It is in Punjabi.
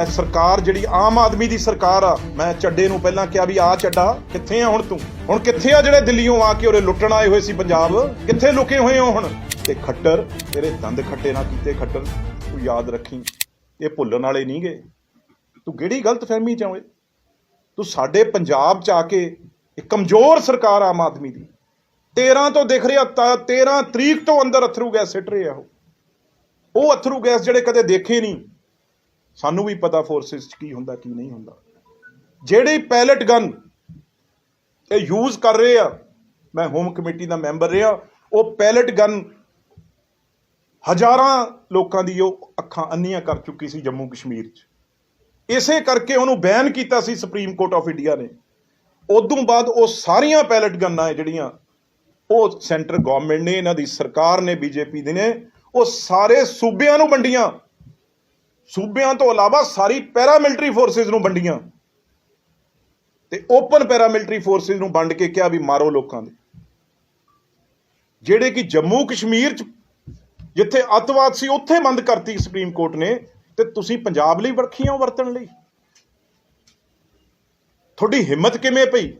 ਇਹ ਸਰਕਾਰ ਜਿਹੜੀ ਆਮ ਆਦਮੀ ਦੀ ਸਰਕਾਰ ਆ, ਮੈਂ ਚੱਡੇ ਨੂੰ ਪਹਿਲਾਂ ਕਿਹਾ ਵੀ ਆ ਚੱਡਾ, ਕਿੱਥੇ ਆ ਹੁਣ ਤੂੰ? ਹੁਣ ਕਿੱਥੇ ਆ ਜਿਹੜੇ ਦਿੱਲੀੋਂ ਆ ਕੇ ਉਰੇ ਲੁੱਟਣ ਆਏ ਹੋਏ ਸੀ ਪੰਜਾਬ? ਕਿੱਥੇ ਲੁਕੇ ਹੋਏ ਹੋ ਹੁਣ? ਤੇ ਖੱਟਰ, ਤੇਰੇ ਦੰਦ ਖੱਟੇ ਨਾ ਕੀਤੇ ਖੱਟਰ, ਤੂੰ ਯਾਦ ਰੱਖੀ। ਇਹ ਭੁੱਲਣ ਵਾਲੇ ਨਹੀਂ ਗਏ। ਤੂੰ ਕਿਹੜੀ ਗਲਤ ਫਹਿਮੀ ਚ ਓਏ? ਤੂੰ ਸਾਡੇ ਪੰਜਾਬ ਚ ਆ ਕੇ ਇੱਕ ਕਮਜ਼ੋਰ ਸਰਕਾਰ ਆਮ ਆਦਮੀ ਦੀ। 13 ਤੋਂ ਦਿਖ ਰਿਹਾ ਤਾਂ 13 ਤਰੀਕ ਤੋਂ ਅੰਦਰ ਅਥਰੂ ਗੈਸ ਸਿੱਟ ਰਹੇ ਆ ਉਹ। ਉਹ ਅਥਰੂ ਗੈਸ ਜਿਹੜੇ ਕਦੇ ਦੇਖੇ ਨਹੀਂ। ਸਾਨੂੰ ਵੀ ਪਤਾ ਫੋਰਸਿਸ 'ਚ ਕੀ ਹੁੰਦਾ, ਕੀ ਨਹੀਂ ਹੁੰਦਾ। ਜਿਹੜੇ ਪੈਲਟ ਗਨ ਇਹ ਯੂਜ਼ ਕਰ ਰਹੇ ਆ, ਮੈਂ ਹੋਮ ਕਮੇਟੀ ਦਾ ਮੈਂਬਰ ਰਿਹਾ, ਉਹ ਪੈਲਟ ਗਨ ਹਜ਼ਾਰਾਂ ਲੋਕਾਂ ਦੀ ਉਹ ਅੱਖਾਂ ਅੰਨੀਆਂ ਕਰ ਚੁੱਕੀ ਸੀ ਜੰਮੂ ਕਸ਼ਮੀਰ 'ਚ। ਇਸੇ ਕਰਕੇ ਉਹਨੂੰ ਬੈਨ ਕੀਤਾ ਸੀ ਸੁਪਰੀਮ ਕੋਰਟ ਆਫ ਇੰਡੀਆ ਨੇ। ਉਦੋਂ ਬਾਅਦ ਉਹ ਸਾਰੀਆਂ ਪੈਲਟ ਗੰਨਾਂ ਹੈ ਜਿਹੜੀਆਂ, ਉਹ ਸੈਂਟਰ ਗਵਰਨਮੈਂਟ ਨੇ, ਇਹਨਾਂ ਦੀ ਸਰਕਾਰ ਨੇ ਬੀਜੇਪੀ ਦੇ ਨੇ, ਉਹ ਸਾਰੇ ਸੂਬਿਆਂ ਨੂੰ ਵੰਡੀਆਂ। ਸੂਬਿਆਂ ਤੋਂ ਇਲਾਵਾ ਸਾਰੀ ਪੈਰਾਮਿਲਟਰੀ ਫੋਰਸਿਸ ਨੂੰ ਵੰਡੀਆਂ। ਤੇ ਓਪਨ ਪੈਰਾਮਿਲਟਰੀ ਫੋਰਸਿਸ ਨੂੰ ਵੰਡ ਕੇ ਕਿਹਾ ਵੀ ਮਾਰੋ ਲੋਕਾਂ ਦੇ। ਜਿਹੜੇ ਕਿ ਜੰਮੂ ਕਸ਼ਮੀਰ ਚ ਜਿੱਥੇ ਅੱਤਵਾਦ ਸੀ, ਉੱਥੇ ਬੰਦ ਕਰਤੀ ਸੁਪਰੀਮ ਕੋਰਟ ਨੇ ਤੇ ਤੁਸੀਂ ਪੰਜਾਬ ਲਈ ਵਰਖੀਆਂ ਵਰਤਣ ਲਈ। ਤੁਹਾਡੀ ਹਿੰਮਤ ਕਿਵੇਂ ਪਈ?